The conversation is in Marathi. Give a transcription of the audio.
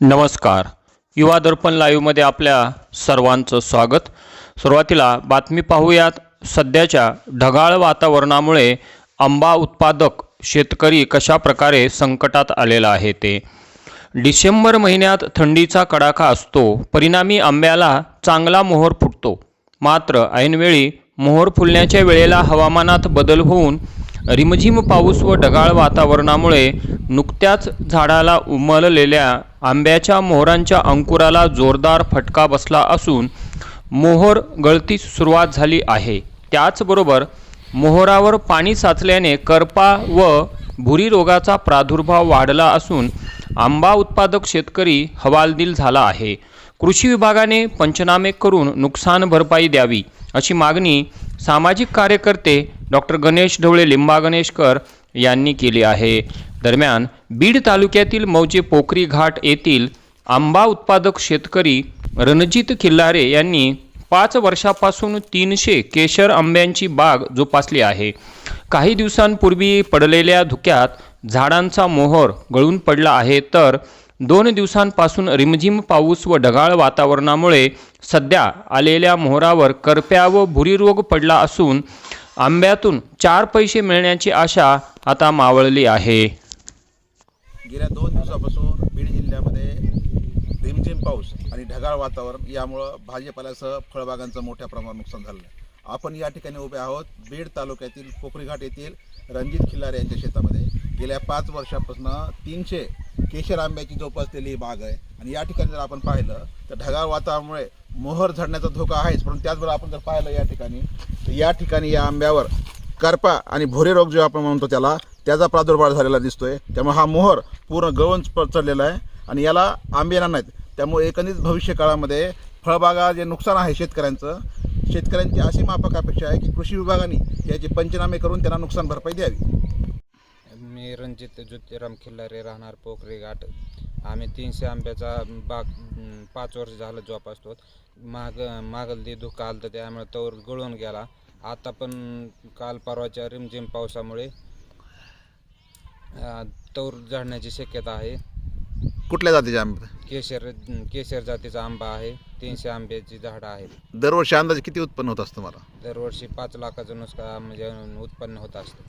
नमस्कार. युवा दर्पण लाईव्हमध्ये आपल्या सर्वांचं स्वागत. सुरुवातीला बातमी पाहूयात. सध्याच्या ढगाळ वातावरणामुळे आंबा उत्पादक शेतकरी कशा प्रकारे संकटात आलेला आहे ते. डिसेंबर महिन्यात थंडीचा कडाका असतो परिणामी आंब्याला चांगला मोहर फुटतो. मात्र ऐनवेळी मोहर फुलण्याच्या वेळेला हवामानात बदल होऊन रिमझिम पाऊस व ढगाळ वातावरणामुळे नुकत्याच झाडाला उमललेल्या आंब्याच्या मोहरांच्या अंकुराला जोरदार फटका बसला असून मोहर गळतीस सुरुवात झाली आहे. त्याचबरोबर मोहरावर पाणी साचल्याने करपा व भुरी रोगाचा प्रादुर्भाव वाढला असून आंबा उत्पादक शेतकरी हवालदिल झाला आहे. कृषी विभागाने पंचनामे करून नुकसान भरपाई द्यावी अशी मागणी सामाजिक कार्यकर्ते डॉक्टर गणेश ढवळे लिंबा गणेशकर यांनी केली आहे. दरम्यान बीड तालुक्यातील मौजे पोखरी घाट येथील आंबा उत्पादक शेतकरी रणजित खिल्लारे यांनी पाच वर्षापासून तीनशे केशर आंब्यांची बाग जोपासली आहे. काही दिवसांपूर्वी पडलेल्या धुक्यात झाडांचा मोहर गळून पडला आहे तर दोन दिवसांपासून रिमझिम पाऊस व ढगाळ वातावरणामुळे सध्या आलेल्या मोहरावर करप्या व भुरी रोग पडला असून आंब्यातून चार पैसे मिळण्याची आशा आता मावळली आहे. गेल्या दोन दिवसापासून बीड जिल्ह्यामध्ये रिमझिम पाऊस आणि ढगाळ वातावरण यामुळं भाजीपाल्यासह फळबागांचं मोठ्या प्रमाणात नुकसान झालं. आहे आपण या ठिकाणी उभे आहोत. बीड तालुक्यातील पोखरीघाट येथील रणजित खिल्लारे यांच्या शेतामध्ये. गेल्या पाच वर्षापासून तीनशे केशर आंब्याची जोपासलेली ही बाग आहे. आणि या ठिकाणी जर आपण पाहिलं तर ढगाळ वातावरणामुळे मोहर झडण्याचा धोका आहेच परंतु त्याचबरोबर आपण जर पाहिलं या ठिकाणी तर या ठिकाणी या आंब्यावर करपा आणि भोरे रोग जो आपण म्हणतो त्याला त्याचा प्रादुर्भाव झालेला दिसतोय. त्यामुळे हा मोहर पूर्ण गळून प- चढलेला आहे आणि याला आंबे येणार नाहीत. त्यामुळे एकंदरीत भविष्य काळामध्ये फळबागा जे नुकसान आहे शेतकऱ्यांचं शेतकऱ्यांची अशी माफक अपेक्षा आहे की कृषी विभागाने याचे पंचनामे करून त्यांना नुकसान भरपाई द्यावी. मी रणजित ज्योतिराम खिल्लारे राहणार पोखरी घाट. आम्ही तीनशे आंब्याचा बाग पाच वर्ष झालं जोपासतो. माग मागलदी धुका आलं त्यामुळे तवर गळून गेला. आता पण काल परवाच्या रिमझिम पावसामुळे अं, तवर झडण्याची शक्यता आहे. कुठल्या जातीचे आंबे? केशर केशर जातीचा आंबा आहे. तीनशे आंब्याची झाडं आहेत. दरवर्षी अंदाजे किती उत्पन्न होत असतं मला दरवर्षी पाच लाखाचं नुसका म्हणजे उत्पन्न होत असतं.